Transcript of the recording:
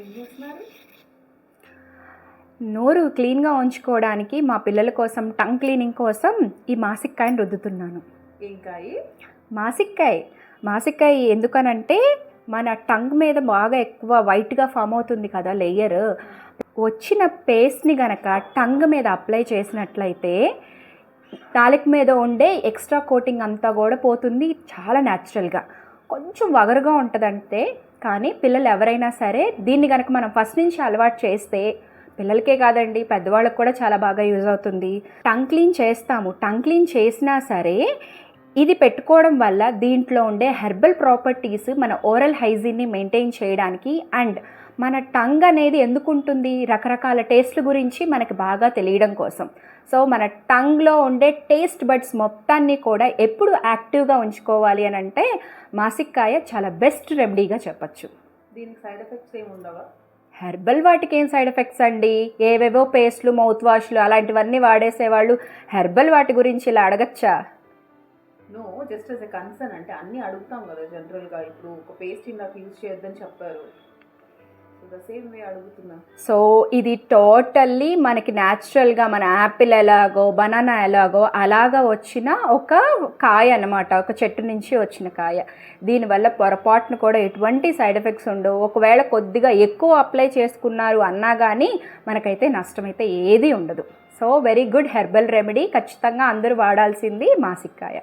ఏం చేస్తున్నారు? నోరు క్లీన్గా ఉంచుకోవడానికి మా పిల్లల కోసం టంగ్ క్లీనింగ్ కోసం ఈ మాసిక్కాయని రుద్దుతున్నాను. ఏం కాయి? మాసిక్కాయ. మాసిక్కాయ ఎందుకనంటే మన టంగ్ మీద బాగా ఎక్కువ వైట్గా ఫామ్ అవుతుంది కదా లేయర్. వచ్చిన పేస్ట్ని గనక టంగ్ మీద అప్లై చేసినట్లయితే నాలుక మీద ఉండే ఎక్స్ట్రా కోటింగ్ అంతా కూడా పోతుంది. చాలా న్యాచురల్గా. కొంచెం వగరుగా ఉంటుందంటే కానీ పిల్లలు ఎవరైనా సరే దీన్ని కనుక మనం ఫస్ట్ నుంచి అలవాటు చేస్తే పిల్లలకే కాదండి పెద్దవాళ్ళకి కూడా చాలా బాగా యూజ్ అవుతుంది. టంగ్ క్లీన్ చేస్తాము. టంగ్ క్లీన్ చేసినా సరే ఇది పెట్టుకోవడం వల్ల దీంట్లో ఉండే హెర్బల్ ప్రాపర్టీస్ మన ఓరల్ హైజీన్ని మెయింటైన్ చేయడానికి అండ్ మన టంగ్ అనేది ఎందుకు ఉంటుంది? రకరకాల టేస్ట్ల గురించి మనకి బాగా తెలియడం కోసం. సో మన టంగ్లో ఉండే టేస్ట్ బడ్స్ మొత్తాన్ని కూడా ఎప్పుడు యాక్టివ్గా ఉంచుకోవాలి అని అంటే మాసిక్కాయ చాలా బెస్ట్ రెమెడీగా చెప్పచ్చు. దీనికి సైడ్ ఎఫెక్ట్స్ ఏమి ఉండవా? హెర్బల్ వాటికి ఏం సైడ్ ఎఫెక్ట్స్ అండి? ఏవేవో పేస్ట్లు మౌత్ వాష్లు అలాంటివన్నీ వాడేసేవాళ్ళు హెర్బల్ వాటి గురించి ఇలా అడగచ్చా? No just as a concern అంటే అన్నీ అడుగుతాం కదా జనరల్గా ఇప్పుడు ఒక పేస్ట్ ఇందాక యూజ్ చేయొద్దని చెప్పారు. సో సో ఇది టోటల్లీ మనకి న్యాచురల్గా మన యాపిల్ ఎలాగో బనానా ఎలాగో అలాగా వచ్చిన ఒక కాయ అన్నమాట. ఒక చెట్టు నుంచి వచ్చిన కాయ. దీనివల్ల పొరపాటును కూడా ఎటువంటి సైడ్ ఎఫెక్ట్స్ ఉండవు. ఒకవేళ కొద్దిగా ఎక్కువ అప్లై చేసుకున్నారు అన్నా కానీ మనకైతే నష్టమైతే ఏది ఉండదు. So very good herbal remedy ఖచ్చితంగా అందరూ వాడాల్సింది మాసిక్కాయ.